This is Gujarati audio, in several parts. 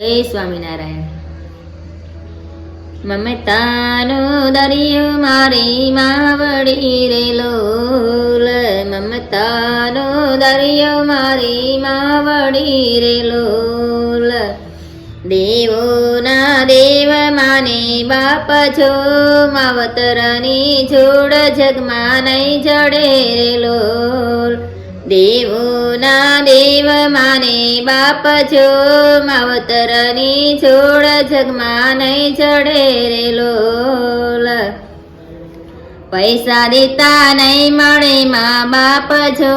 જય સ્વામિનારાયણ. મમતાનો દરિયો મારી માવડી રે લોલ. મમતાનો દરિયો મારી માવડી રે લોલ. દેવોના દેવ માને બાપ છો, માવતરની જોડ જગમાં નહીં જડે રે લોલ. દેવોના દેવ માને બાપ છો, માવતરની છોડ જગમાં નહીં ચડે રે લોલ. પૈસા દેતા નહીં મળે મા બાપ છો,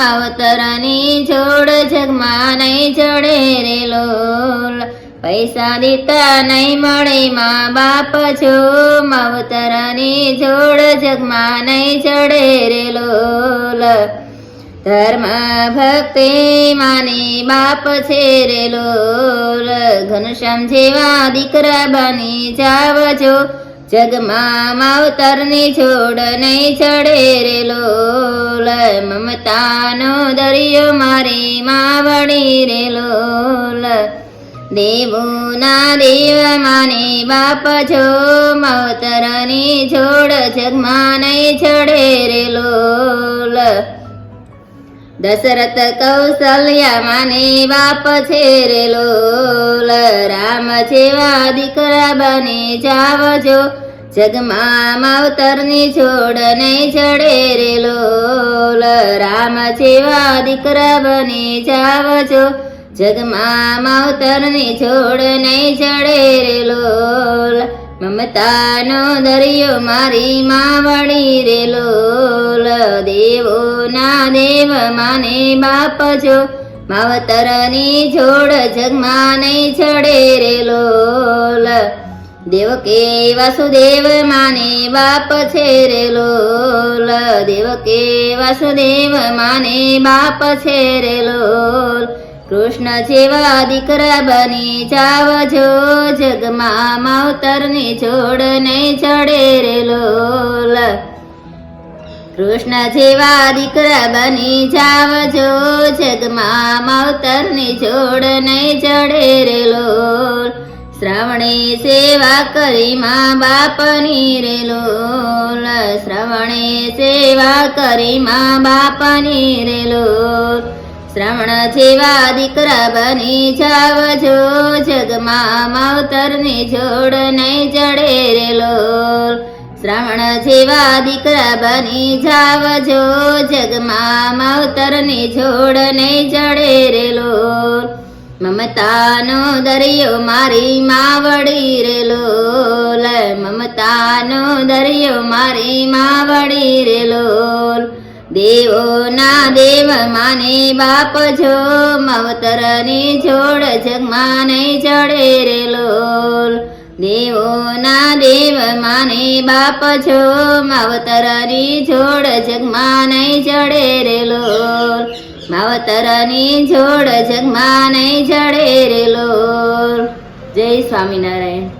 માવતરની છોડ જગમાં નહીં ચડે રે લોલ. પૈસા દેતા નહીં મળે મા બાપ છો, માવતરની છોડ જગમાં નહીં ચડે રે લોલ. ધર્મ ભક્તિ માને બાપ છે રેલો ઘનશ્યામ જેવા દીકરા બની જાવજો. જગમાં માવતરની છોડ નહીં ચડે રે મમતાનો દરિયો મારી માવડી રે રેલો દેવોના દેવ માને બાપ છો, માવતરની છોડ જગમાં નહીં ચડે લોલ દશરથ કૌશલ્યા માને બાપ છેરેલો રામ જેવા દીકરા બને જાવજો. જગમાં માવતરની છોડ નહીં ચડે રે રામ જેવા દીકરા બને જાવજો. જગમાં માવતરની છોડ નહીં ચડે રે લોલ મમતાનો દરિયો મારી માવડી રે લોલ દેવોના દેવ માને બાપ જો. માવતરની છોડ જગમાં નહીં ચડે રે લોલ. દેવ કે વાસુદેવ માને બાપ છે રે લોલ. દેવ કે વાસુદેવ માને બાપ છે રે કૃષ્ણ જેવા દીકરા બની જાવજો જગમાં માવતરની છોડ નહીં ચડે રે લોલ. કૃષ્ણ જેવા દીકરા બની જાવજો જગમાં માવતરની છોડ નહીં ચડે રે લોલ. શ્રાવણે સેવા કરી મા બાપની રે લોલ. શ્રવણે સેવા કરી મા બાપની રે લોલ. શ્રવણ જેવા દીકરા બની જાવજો જગમાં માવતરની જોડ નહીં જડે રે લોલ. શ્રાવણ જેવા દીકરા બની જાવજો જગમાં માવતરની જોડ નહીં જડે રે લોલ. મમતાનો દરિયો મારી માવડી રે લોલ. મમતાનો દરિયો મારી માવડી રે લોલ. દેવોના દેવ માને બાપ જો માવતરની છોડ જગમાં નહીં ચડે રે લોલ. દેવોના દેવ માને બાપ છો માવતરની જોડ જગમાં નહીં ચડે રે લોલ. માવતરની જોડ જગમાં નહીં ચડે રે લોલ. જય સ્વામિનારાયણ.